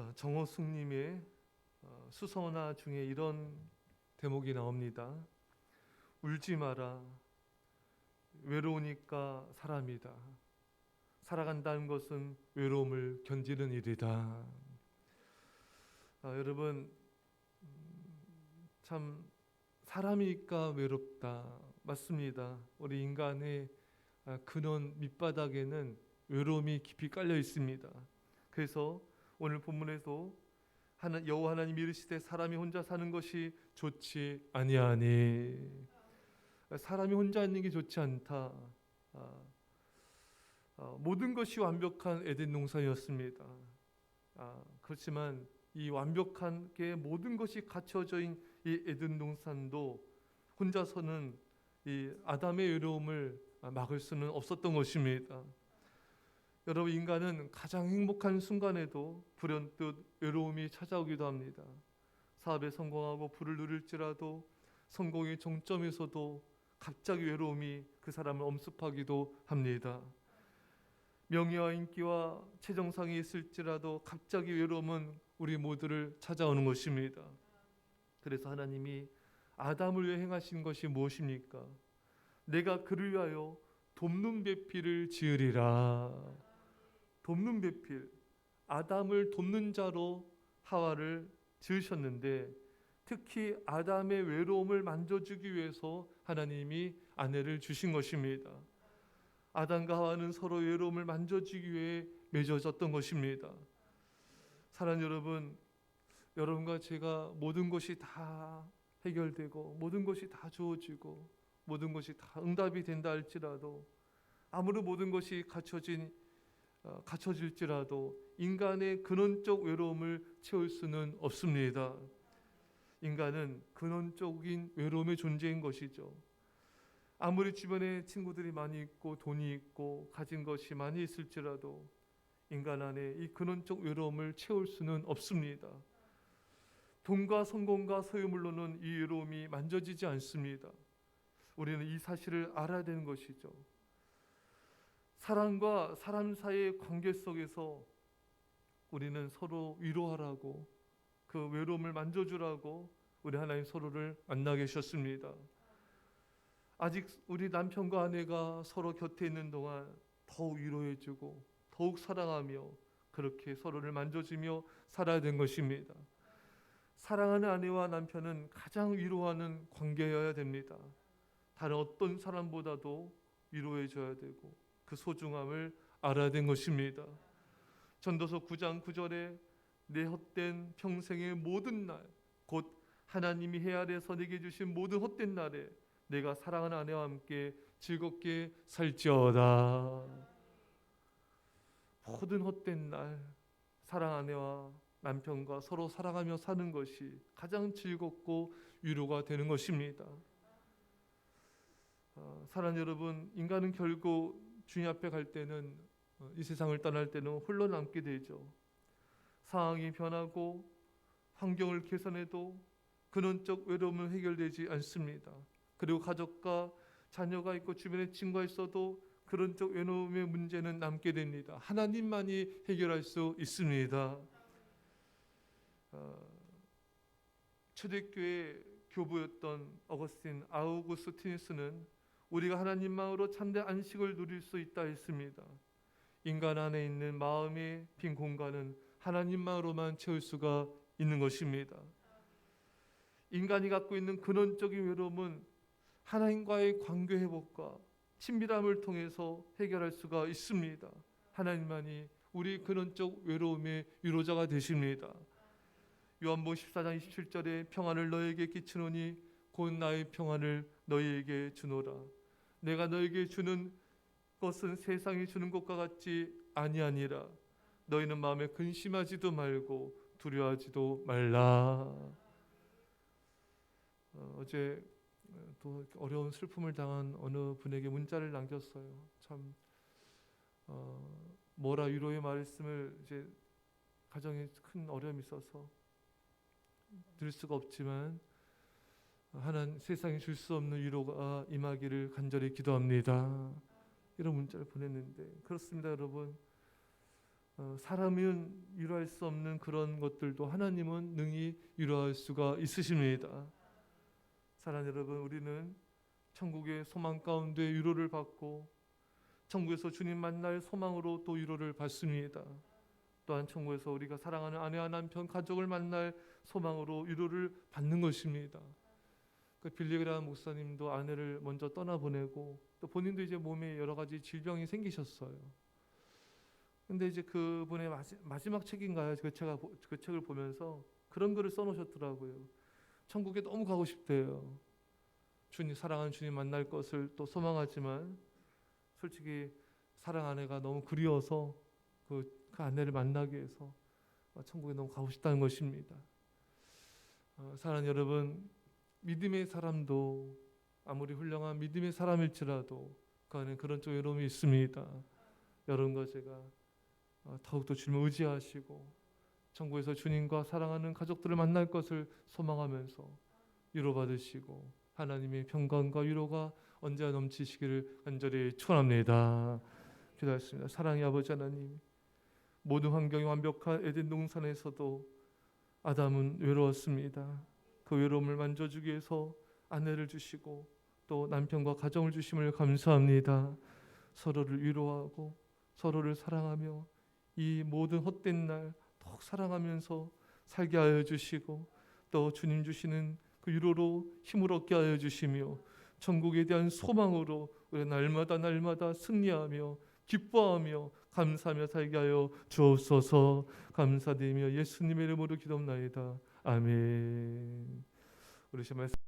어, 정호숙님의 어, 수선화 중에 이런 대목이 나옵니다. 울지 마라. 외로우니까 사람이다. 살아간다는 것은 외로움을 견디는 일이다. 아, 여러분 음, 참 사람이니까 외롭다. 맞습니다. 우리 인간의 아, 근원 밑바닥에는 외로움이 깊이 깔려 있습니다. 그래서 오늘 본문에도 하나 여호와 하나님 이르시되 사람이 혼자 사는 것이 좋지 아니하니 사람이 혼자 있는 게 좋지 않다. 아, 아, 모든 것이 완벽한 에덴 농산이었습니다. 아, 그렇지만 이 완벽한 게 모든 것이 갖춰져 있는 이 에덴 농산도 혼자서는 이 아담의 외로움을 막을 수는 없었던 것입니다. 여러분 인간은 가장 행복한 순간에도 불현듯 외로움이 찾아오기도 합니다. 사업에 성공하고 부를 누릴지라도 성공의 종점에서도 갑자기 외로움이 그 사람을 엄습하기도 합니다. 명예와 인기와 최정상이 있을지라도 갑자기 외로움은 우리 모두를 찾아오는 것입니다. 그래서 하나님이 아담을 위해 행하신 것이 무엇입니까? 내가 그를 위하여 돕는 배필을 지으리라. 돕는 배필. 아담을 돕는 자로 하와를 지으셨는데 특히 아담의 외로움을 만져주기 위해서 하나님이 아내를 주신 것입니다. 아담과 하와는 서로 외로움을 만져주기 위해 맺어졌던 것입니다. 사랑 여러분, 여러분과 제가 모든 것이 다 해결되고 모든 것이 다 주어지고 모든 것이 다 응답이 된다 할지라도 아무리 모든 것이 갖춰진 어, 갖춰질지라도 인간의 근원적 외로움을 채울 수는 없습니다. 인간은 근원적인 외로움의 존재인 것이죠. 아무리 주변에 친구들이 많이 있고 돈이 있고 가진 것이 많이 있을지라도 인간 안에 이 근원적 외로움을 채울 수는 없습니다. 돈과 성공과 소유물로는 이 외로움이 만져지지 않습니다. 우리는 이 사실을 알아야 되는 것이죠. 사람과 사람 사이의 관계 속에서 우리는 서로 위로하라고 그 외로움을 만져주라고 우리 하나님 서로를 만나 계셨습니다. 아직 우리 남편과 아내가 서로 곁에 있는 동안 더욱 위로해주고 더욱 사랑하며 그렇게 서로를 만져주며 살아야 된 것입니다. 사랑하는 아내와 남편은 가장 위로하는 관계여야 됩니다. 다른 어떤 사람보다도 위로해줘야 되고 그 소중함을 알아야 된 것입니다. 전도서 9장 9절에 내 헛된 평생의 모든 날 곧 하나님이 해 아래서 내게 주신 모든 헛된 날에 내가 사랑하는 아내와 함께 즐겁게 살지어다. 모든 헛된 날 사랑 아내와 남편과 서로 사랑하며 사는 것이 가장 즐겁고 위로가 되는 것입니다. 어, 사랑 여러분, 인간은 결국 주님 앞에 갈 때는 어, 이 세상을 떠날 때는 홀로 남게 되죠. 상황이 변하고 환경을 개선해도 근원적 외로움은 해결되지 않습니다. 그리고 가족과 자녀가 있고 주변에 친구가 있어도 그런적 외로움의 문제는 남게 됩니다. 하나님만이 해결할 수 있습니다. 어, 초대교회 교부였던 어거스틴 아우구스티누스는 우리가 하나님만으로 참된 안식을 누릴 수 있다 했습니다. 인간 안에 있는 마음의 빈 공간은 하나님만으로만 채울 수가 있는 것입니다. 인간이 갖고 있는 근원적인 외로움은 하나님과의 관계 회복과 친밀함을 통해서 해결할 수가 있습니다. 하나님만이 우리 근원적 외로움의 위로자가 되십니다. 요한복음 14장 27절에 평안을 너에게 끼치노니 곧 나의 평안을 너희에게 주노라. 내가 너에게 주는 것은 세상이 주는 것과 같지 아니하니라. 너희는 마음에 근심하지도 말고 두려워하지도 말라. 어, 어제 또 어려운 슬픔을 당한 어느 분에게 문자를 남겼어요. 참 어, 뭐라 위로의 말씀을 이제 가정에 큰 어려움이 있어서 드릴 수가 없지만 하나님 세상에 줄 수 없는 위로가 임하기를 간절히 기도합니다. 이런 문자를 보냈는데 그렇습니다, 여러분. 어, 사람은 위로할 수 없는 그런 것들도 하나님은 능히 위로할 수가 있으십니다. 사랑 여러분, 우리는 천국의 소망 가운데 위로를 받고 천국에서 주님 만날 소망으로 또 위로를 받습니다. 또한 천국에서 우리가 사랑하는 아내와 남편, 가족을 만날 소망으로 위로를 받는 것입니다. 그 빌리그라 목사님도 아내를 먼저 떠나보내고 또 본인도 이제 몸에 여러 가지 질병이 생기셨어요. 근데 이제 그분의 마지, 마지막 책인가요? 그 보- 그 책을 보면서 그런 글을 써놓으셨더라고요. 천국에 너무 가고 싶대요. 주님 사랑하는 주님 만날 것을 또 소망하지만 솔직히 사랑 아내가 너무 그리워서 그, 그 아내를 만나기 위해서 어, 천국에 너무 가고 싶다는 것입니다. 어, 사랑 여러분 믿음의 사람도 아무리 훌륭한 믿음의 사람일지라도 그 안에 그런 쪽 외로움이 있습니다. 여러분과 제가 어, 더욱더 주님을 의지하시고 천국에서 주님과 사랑하는 가족들을 만날 것을 소망하면서 위로받으시고 하나님의 평강과 위로가 언제나 넘치시기를 간절히 축원합니다. 기도하겠습니다. 사랑의 아버지 하나님 모든 환경이 완벽한 에덴 동산에서도 아담은 외로웠습니다. 그 외로움을 만져주기 위해서 아내를 주시고 또 남편과 가정을 주심을 감사합니다. 서로를 위로하고 서로를 사랑하며 이 모든 헛된 날 더욱 사랑하면서 살게 하여 주시고 또 주님 주시는 그 위로로 힘을 얻게 하여 주시며 천국에 대한 소망으로 우리 날마다 날마다 승리하며 기뻐하며 감사하며 살게 하여 주옵소서 감사드리며 예수님의 이름으로 기도합나이다 아멘. 우리 시 말씀